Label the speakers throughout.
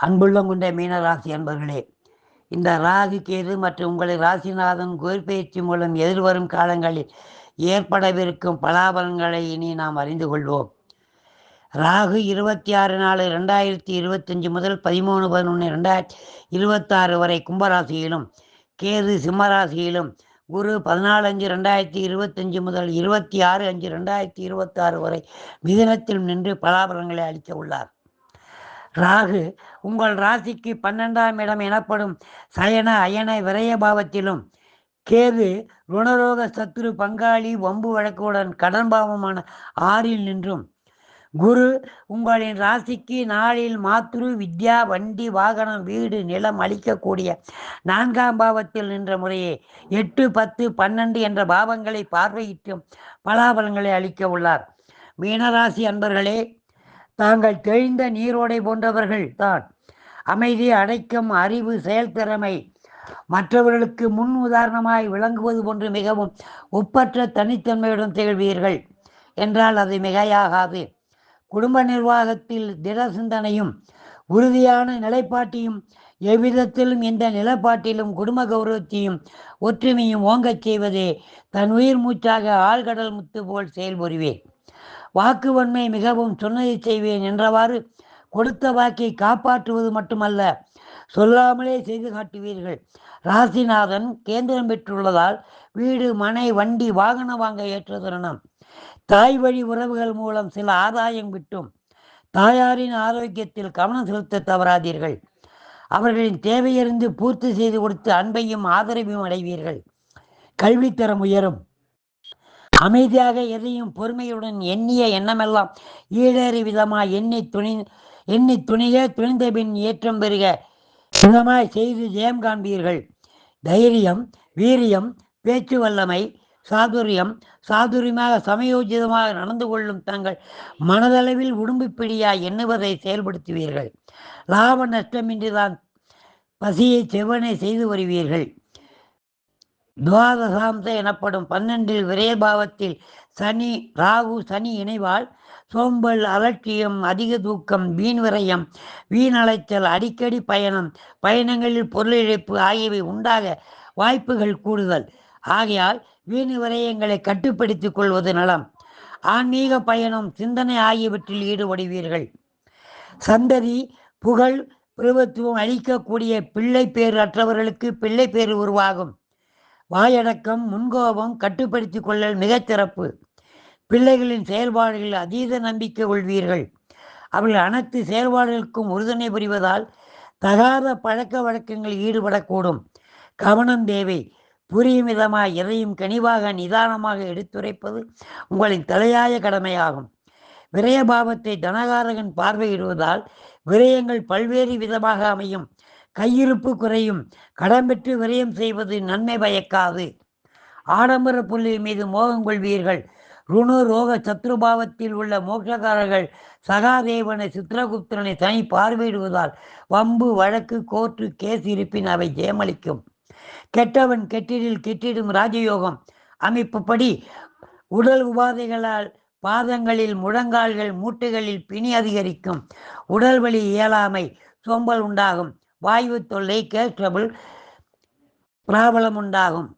Speaker 1: அன்புள்ளம் கொண்ட மீனராசி அன்பர்களே இந்த ராகு கேது மற்றும் உங்களை ராசிநாதன் கோர்பெயர்ச்சி மூலம் எதிர்வரும் காலங்களில் ஏற்படவிருக்கும் பலாபலன்களை இனி நாம் அறிந்து கொள்வோம். ராகு இருபத்தி ஆறு நாலு ரெண்டாயிரத்தி இருபத்தஞ்சு முதல் பதிமூணு பதினொன்று ரெண்டாயிரத்தி இருபத்தாறு வரை கும்பராசியிலும் கேது சிம்மராசியிலும் குரு பதினாலு அஞ்சு ரெண்டாயிரத்தி இருபத்தஞ்சு முதல் இருபத்தி ஆறு அஞ்சு ரெண்டாயிரத்தி இருபத்தாறு வரை மிதனத்தில் நின்று பலாபலன்களை அளிக்க உள்ளார் ராகு உங்கள் ராசிக்கு பன்னெண்டாம் இடம் எனப்படும் சயன அயன விரய பாவத்திலும். கேது ருணரோக சத்துரு பங்காளி வம்பு வழக்குடன் கடன் பாவமான ஆறில் நின்றும். குரு உங்களின் ராசிக்கு நாளில் மாத்ரு வித்யா வண்டி வாகனம் வீடு நிலம் அளிக்கக்கூடிய நான்காம் பாவத்தில் நின்ற முறையே எட்டு பத்து பன்னெண்டு என்ற பாவங்களை பார்வையிட்டும் பலாபலங்களை அளிக்க உள்ளார். மீனராசி அன்பர்களே தாங்கள் தெளிந்த நீரோடை போன்றவர்கள் தான். அமைதி அடைக்கம் அறிவு செயல்திறமை மற்றவர்களுக்கு முன் உதாரணமாய் விளங்குவது போன்று மிகவும் ஒப்பற்ற தனித்தன்மையுடன் திகழ்வீர்கள். என்றால் அது மிகையாகாது. குடும்ப நிர்வாகத்தில் திட சிந்தனையும் உறுதியான நிலைப்பாட்டையும் எவ்விதத்திலும் இந்த நிலப்பாட்டிலும் குடும்ப கௌரவத்தையும் ஒற்றுமையும் ஓங்கச் செய்வதே தன் உயிர் மூச்சாக ஆழ்கடல் முத்து போல் செயல்புரிவேன். வாக்கு வன்மை மிகவும் சொன்னதை செய்வேன் என்றவாறு கொடுத்த வாக்கை காப்பாற்றுவது மட்டுமல்ல சொல்லாமலே செய்து காட்டுவீர்கள். ராசிநாதன் கேந்திரம் பெற்றுள்ளதால் வீடு மனை வண்டி வாகனம் வாங்க ஏற்ற தருணம். தாய் வழி உறவுகள் மூலம் சில ஆதாயம் விட்டும் தாயாரின் ஆரோக்கியத்தில் கவனம் செலுத்த தவறாதீர்கள். அவர்களின் தேவையறிந்து பூர்த்தி செய்து கொடுத்து அன்பையும் ஆதரவையும் அடைவீர்கள். கல்வித்தரம் உயரும். அமைதியாக எதையும் பொறுமையுடன் எண்ணிய எண்ணமெல்லாம் ஈடேறு விதமாய் எண்ணி துணி எண்ணி துணிக துணிந்த பின் ஏற்றம் பெறுக. விதமாய் செய்து ஜெயம் காண்பீர்கள். தைரியம் வீரியம் பேச்சு வல்லமை சாதுரியம் சாதுரியமாக சமயோஜிதமாக நடந்து கொள்ளும் தங்கள் மனதளவில் உடும்பு எண்ணுவதை செயல்படுத்துவீர்கள். லாப நஷ்டமின்றி தான் பசியை செவ்வனை செய்து வருவீர்கள். துவாதசாம்ச எனப்படும் பன்னெண்டில் விரயபாவத்தில் சனி ராகு சனி இணைவால் சோம்பல் அலட்சியம் அதிக தூக்கம் வீண் விரயம் வீணலைச்சல் அடிக்கடி பயணம் பயணங்களில் பொருளிழப்பு ஆகியவை உண்டாக வாய்ப்புகள் கூடுதல். ஆகையால் வீண் விரயங்களை கட்டுப்படுத்திக் கொள்வது நலம். ஆன்மீக பயணம் சிந்தனை ஆகியவற்றில் ஈடுபடுவீர்கள். சந்ததி புகழ் பிரபத்துவம் அளிக்கக்கூடிய பிள்ளை பேர் அற்றவர்களுக்கு பிள்ளை பேர் உருவாகும். வாயடக்கம் முன்கோபம் கட்டுப்படுத்திக் கொள்ளல் மிகச்சிறப்பு பிள்ளைகளின் செயல்பாடுகளில் அதீத நம்பிக்கை கொள்வீர்கள். அவர்கள் அனைத்து செயல்பாடுகளுக்கும் உறுதுணை புரிவதால் தகாத பழக்க வழக்கங்களில் ஈடுபடக்கூடும். கவனம் தேவை. புரியும் விதமாய் எதையும் கனிவாக நிதானமாக எடுத்துரைப்பது உங்களின் தலையாய கடமையாகும். விரயபாவத்தை தனகாரகன் பார்வையிடுவதால் விரயங்கள் பல்வேறு விதமாக அமையும். கையிருப்பு குறையும். கடன் பெற்று விரயம் செய்வது நன்மை பயக்காது. ஆடம்பர புள்ளி மீது மோகம் கொள்வீர்கள். ருணு ரோக சத்ருபாவத்தில் உள்ள மோட்சக்காரர்கள் சகாதேவனை சித்திரகுப்தனை தனி பார்வையிடுவதால் வம்பு வழக்கு கோர்ட்டு கேஸ் இருப்பின் அவை ஜெயமளிக்கும். கெட்டவன் கெட்டிடில் கெட்டிடும் ராஜயோகம். அமைப்புப்படி உடல் உபாதைகளால் பாதங்களில் முழங்கால்கள் மூட்டுகளில் பிணி அதிகரிக்கும். உடல் வலி இயலாமை சோம்பல் உண்டாகும். வாயு தொல்லை கேஸ் ட்ரபிள் பிராபலம் உண்டாகும்.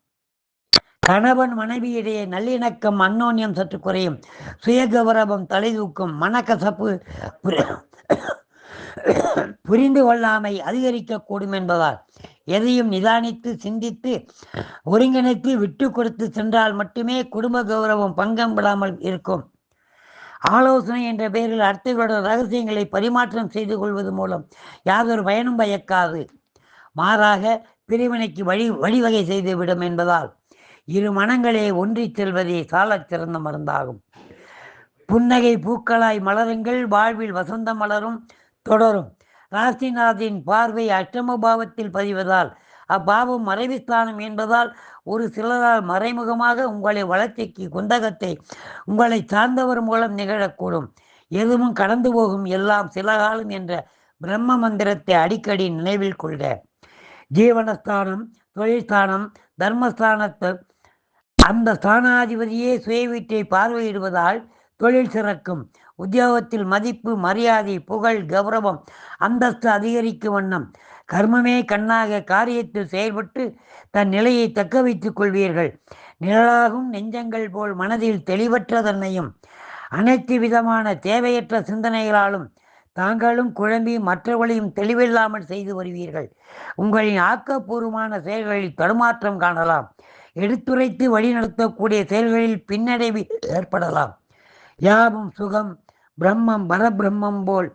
Speaker 1: கணவன் மனைவியிடையே நல்லிணக்கம் அன்னோன்யம் சற்று குறையும். சுயகௌரவம் தலைதூக்கும் மனக்கசப்பு புரிந்து கொள்ளாமை அதிகரிக்கக்கூடும் என்பதால் எதையும் நிதானித்து சிந்தித்து ஒருங்கிணைத்து விட்டு கொடுத்து சென்றால் மட்டுமே குடும்ப கௌரவம் பங்கம் விடாமல் இருக்கும். ஆலோசனை என்ற பெயரில் அடுத்தவர்களோட ரகசியங்களை பரிமாற்றம் செய்து கொள்வது மூலம் யாதொரு பயனும் பயக்காது. மாறாக பிரிவினைக்கு வழி வழிவகை செய்துவிடும் என்பதால் இரு மனங்களே ஒன்றிச் செல்வதே சாலச் சிறந்த மருந்தாகும். புன்னகை பூக்களாய் மலருங்கள் வாழ்வில் வசந்தம் மலரும் தொடரும். ராசிநாதின் பார்வை அஷ்டம பாவத்தில் பதிவதால் அப்பாவம் மறைவிஸ்தானம் என்பதால் ஒரு சிலரால் மறைமுகமாக உங்களை வளர்ச்சிக்கு குந்தகத்தை உங்களை சார்ந்தவர் மூலம் நிகழக்கூடும். எதுவும் கடந்து போகும் எல்லாம் சில காலம் என்ற பிரம்ம மந்திரத்தை அடிக்கடி நினைவில் கொள்க. ஜீவனஸ்தானம் தொழில்ஸ்தானம் தர்மஸ்தானத்தை அந்த ஸ்தானாதிபதியே சுயவீட்டை பார்வையிடுவதால் தொழில் சிறக்கும். உத்தியோகத்தில் மதிப்பு மரியாதை புகழ் கௌரவம் அந்தஸ்து அதிகரிக்கும் வண்ணம். கர்மமே கண்ணாக காரியத்தில் செயல்பட்டு தன் நிலையை தக்க வைத்துக் கொள்வீர்கள். நிழலாகும் நெஞ்சங்கள் போல் மனதில் தெளிவற்ற தன்னையும் அனைத்து விதமான தேவையற்ற சிந்தனைகளாலும் தாங்களும் குழம்பி மற்றவர்களையும் தெளிவில்லாமல் செய்து வருவீர்கள். உங்களின் ஆக்கப்பூர்வமான செயல்களில் தடுமாற்றம் காணலாம். எடுத்துரைத்து வழிநடத்தக்கூடிய செயல்களில் பின்னடைவு ஏற்படலாம். யாவும் சுகம் பிரம்மம் பரபிரம்மம் போல்.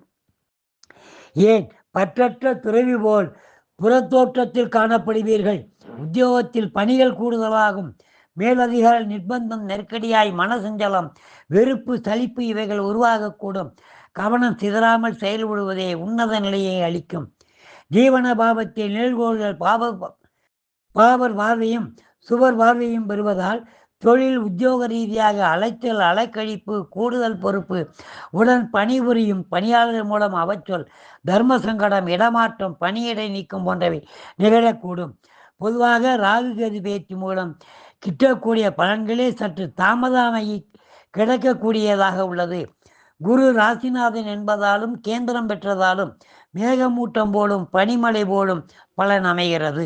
Speaker 1: ஏன்? பற்றற்ற துறவி போல் புறத்தோற்றத்தில் காணப்படுவீர்கள். உத்தியோகத்தில் பணிகள் கூடுதலாகும். மேலதிகார நிர்பந்தம் நெருக்கடியாய் மனசஞ்சலம் வெறுப்பு சலிப்பு இவைகள் உருவாகக்கூடும். கவனம் சிதறாமல் செயல்படுவதே உன்னத நிலையை அளிக்கும். ஜீவன பாவத்தை நிழல்கோள்கள் பாவ பாவர் பார்வையும் சுவர் பார்வையும் பெறுவதால் தொழில் உத்தியோக ரீதியாக அலைச்சல் அலைக்கழிப்பு கூடுதல் பொறுப்பு உடன் பணிபுரியும் பணியாளர் மூலம் அவச்சொல் தர்ம சங்கடம் இடமாற்றம் பணியிடை நீக்கம் போன்றவை நிகழக்கூடும். பொதுவாக ராகு கேது பேச்சு மூலம் கிட்டக்கூடிய பலன்களே சற்று தாமதமாகி கிடைக்கக்கூடியதாக உள்ளது. குரு ராசிநாதன் என்பதாலும் கேந்திரம் பெற்றதாலும் மேகமூட்டம் போலும் பனிமலை போலும் பலன் அமைகிறது.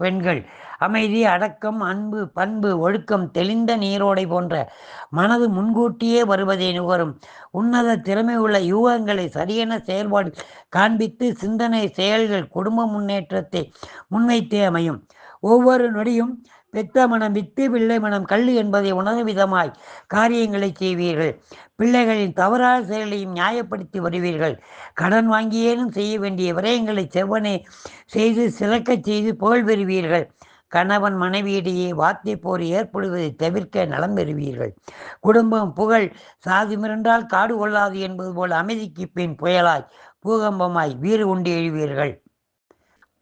Speaker 1: பெண்கள் அமைதி அடக்கம் அன்பு பண்பு ஒழுக்கம் தெளிந்த நீரோடை போன்ற மனது முன்கூட்டியே வருவதை நுகரும். உன்னத திறமை உள்ள யூகங்களை சரியான செயல்பாடு காண்பித்து சிந்தனை செயல்கள் குடும்ப முன்னேற்றத்தை முன்வைத்தே அமையும். ஒவ்வொரு நொடியும் பெத்த மனம் வித்து பிள்ளை மனம் கல் என்பதை உணரும் விதமாய் காரியங்களை செய்வீர்கள். பிள்ளைகளின் தவறான செயலையும் நியாயப்படுத்தி வருவீர்கள். கடன் வாங்கியேனும் செய்ய வேண்டிய விரயங்களை செவ்வனே செய்து சிறக்கச் செய்து புகழ் பெறுவீர்கள். கணவன் மனைவியிடையே வார்த்தை போர் ஏற்படுவதை தவிர்க்க நலம் பெறுவீர்கள். குடும்பம் புகழ் சாதி மிரண்டால் காடு கொள்ளாது என்பது போல் அமைதிக்கு பின் புயலாய் பூகம்பமாய் வீறு கொண்டு எழுவீர்கள்.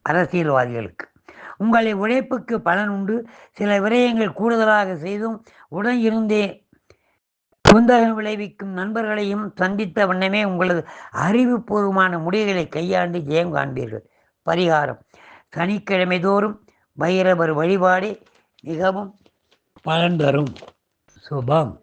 Speaker 1: அரசியல்வாதிகளுக்கு உங்களை உழைப்புக்கு பலன் உண்டு. சில விரயங்கள் கூடுதலாக செய்தும் உடன் இருந்தே குந்தகம் விளைவிக்கும் நண்பர்களையும் சந்தித்த வண்ணமே உங்களது அறிவுபூர்வமான முடிவுகளை கையாண்டு ஜெயம் காண்பீர்கள். பரிகாரம். சனிக்கிழமை தோறும் பைரவர் வழிபாடு மிகவும் பலன் தரும். சுபம்.